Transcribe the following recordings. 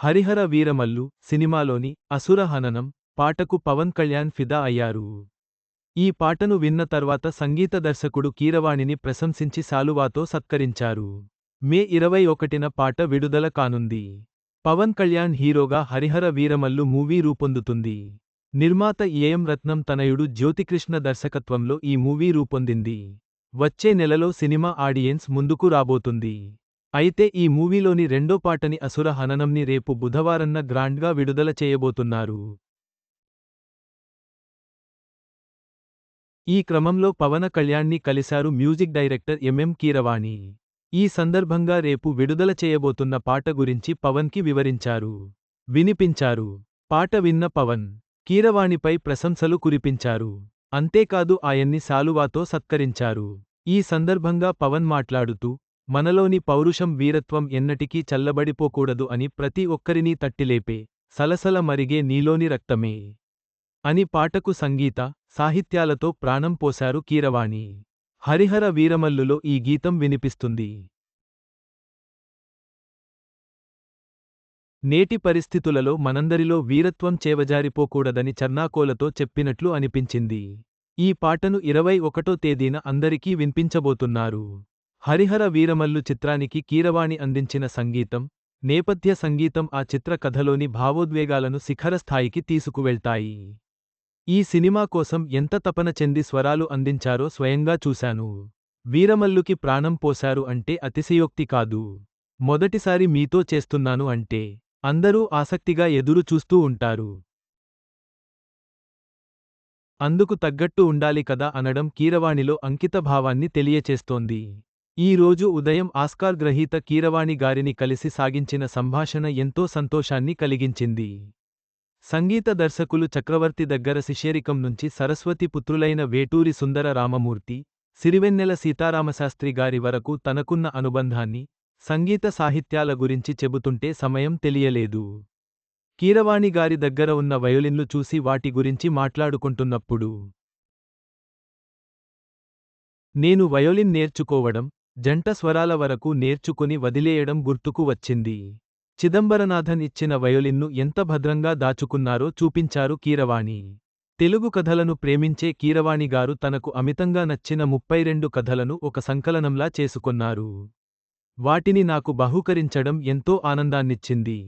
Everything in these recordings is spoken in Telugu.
హరిహర వీరమల్లు సినిమాలోని అసుర హననం పాటకు పవన్ కళ్యాణ్ ఫిదా అయ్యారు. ఈ పాటను విన్న తర్వాత సంగీత దర్శకుడు కీరవాణిని ప్రశంసించి శాలువాతో సత్కరించారు. మే ఇరవై ఒకటిన పాట విడుదల కానుంది. పవన్ కళ్యాణ్ హీరోగా హరిహర వీరమల్లు మూవీ రూపొందుతుంది. నిర్మాత ఏఎం రత్నం తనయుడు జ్యోతికృష్ణ దర్శకత్వంలో ఈ మూవీ రూపొందింది. వచ్చే నెలలో సినిమా ఆడియన్స్ ముందుకు రాబోతుంది. అయితే ఈ మూవీలోని రెండో పాటని అసుర హననంని రేపు బుధవారన్న గ్రాండ్గా విడుదల చేయబోతున్నారు. ఈ క్రమంలో పవన కళ్యాణ్ని కలిశారు మ్యూజిక్ డైరెక్టర్ ఎంఎం కీరవాణి. ఈ సందర్భంగా రేపు విడుదల చేయబోతున్న పాట గురించి పవన్కి వివరించారు. వినిపించారు. పాట విన్న పవన్ కీరవాణిపై ప్రశంసలు కురిపించారు. అంతేకాదు ఆయన్ని శాలువాతో సత్కరించారు. ఈ సందర్భంగా పవన్ మాట్లాడుతూ మనలోని పౌరుషం వీరత్వం ఎన్నటికీ చల్లబడిపోకూడదు అని ప్రతి ఒక్కరినీ తట్టిలేపే సలసల మరిగే నీలోని రక్తమే అని పాటకు సంగీత సాహిత్యాలతో ప్రాణం పోశారు కీరవాణి. హరిహర వీరమల్లులో ఈ గీతం వినిపిస్తుంది. నేటి పరిస్థితులలో మనందరిలో వీరత్వం చేవజారిపోకూడదని చర్నాకోలతో చెప్పినట్లు అనిపించింది. ఈ పాటను ఇరవై ఒకటో తేదీన అందరికీ వినిపించబోతున్నారు. హరిహర వీరమల్లు చిత్రానికి కీరవాణి అందించిన సంగీతం నేపథ్య సంగీతం ఆ చిత్ర కథలోని భావోద్వేగాలను శిఖరస్థాయికి తీసుకువెళ్తాయి. ఈ సినిమా కోసం ఎంత తపన చెంది స్వరాలు అందించారో స్వయంగా చూశాను. వీరమల్లుకి ప్రాణం పోశారు అంటే అతిశయోక్తి కాదు. మొదటిసారి మీతో చేస్తున్నాను అంటే అందరూ ఆసక్తిగా ఎదురు చూస్తూ ఉంటారు. అందుకు తగ్గట్టు ఉండాలి కదా అనడం కీరవాణిలో అంకితభావాన్ని తెలియచేస్తోంది. ఈ రోజు ఉదయం ఆస్కార్ గ్రహీత కీరవాణి గారిని కలిసి సాగించిన సంభాషణ ఎంతో సంతోషాన్ని కలిగించింది. సంగీత దర్శకులు చక్రవర్తి దగ్గర శిష్యరికం నుంచి సరస్వతి పుత్రులైన వేటూరి సుందర రామమూర్తి సిరివెన్నెల సీతారామశాస్త్రి గారి వరకు తనకున్న అనుబంధాన్ని సంగీత సాహిత్యాల గురించి చెబుతుంటే సమయం తెలియలేదు. కీరవాణి గారి దగ్గర ఉన్న వయోలిన్లు చూసి వాటి గురించి మాట్లాడుకుంటున్నప్పుడు నేను వయోలిన్ నేర్చుకోవడం జంట స్వరాల వరకు నేర్చుకుని వదిలేయడం గుర్తుకు వచ్చింది. చిదంబరనాథన్ ఇచ్చిన వయోలిన్ను ఎంత భద్రంగా దాచుకున్నారో చూపించారు కీరవాణి. తెలుగు కథలను ప్రేమించే కీరవాణి గారు తనకు అమితంగా నచ్చిన ముప్పై రెండు కథలను ఒక సంకలనంలా చేసుకున్నారు. వాటిని నాకు బహూకరించడం ఎంతో ఆనందాన్నిచ్చింది.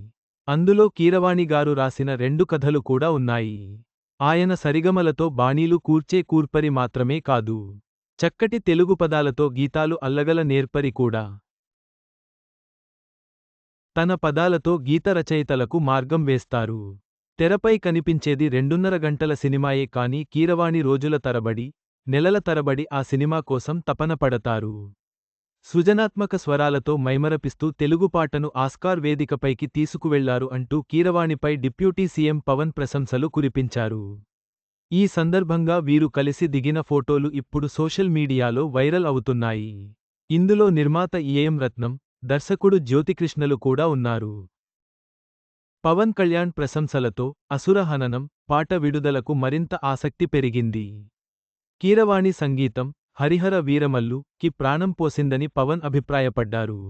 అందులో కీరవాణి గారు రాసిన రెండు కథలు కూడా ఉన్నాయి. ఆయన సరిగమలతో బాణీలు కూర్చే కూర్పరి మాత్రమే కాదు. చక్కటి తెలుగు పదాలతో గీతాలు అల్లగల నేర్పరి కూడా. తన పదాలతో గీత రచయితలకు మార్గం వేస్తారు. తెరపై కనిపించేది రెండున్నర గంటల సినిమాయే కాని కీరవాణి రోజుల తరబడి నెలల తరబడి ఆ సినిమా కోసం తపన పడతారు. సృజనాత్మక స్వరాలతో మైమరపిస్తూ తెలుగు పాటను ఆస్కార్ వేదికపైకి తీసుకువెళ్ళారు అంటూ కీరవాణిపై డిప్యూటీ సీఎం పవన్ ప్రశంసలు కురిపించారు. ఈ సందర్భంగా వీరు కలిసి దిగిన ఫోటోలు ఇప్పుడు సోషల్ మీడియాలో వైరల్ అవుతున్నాయి. ఇందులో నిర్మాత ఈఎం రత్నం దర్శకుడు జ్యోతికృష్ణలు కూడా ఉన్నారు. పవన్ కళ్యాణ్ ప్రశంసలతో అసురహననం పాట విడుదలకు మరింత ఆసక్తి పెరిగింది. కీరవాణి సంగీతం హరిహర వీరమల్లు కి ప్రాణం పోసిందని పవన్ అభిప్రాయపడ్డారు.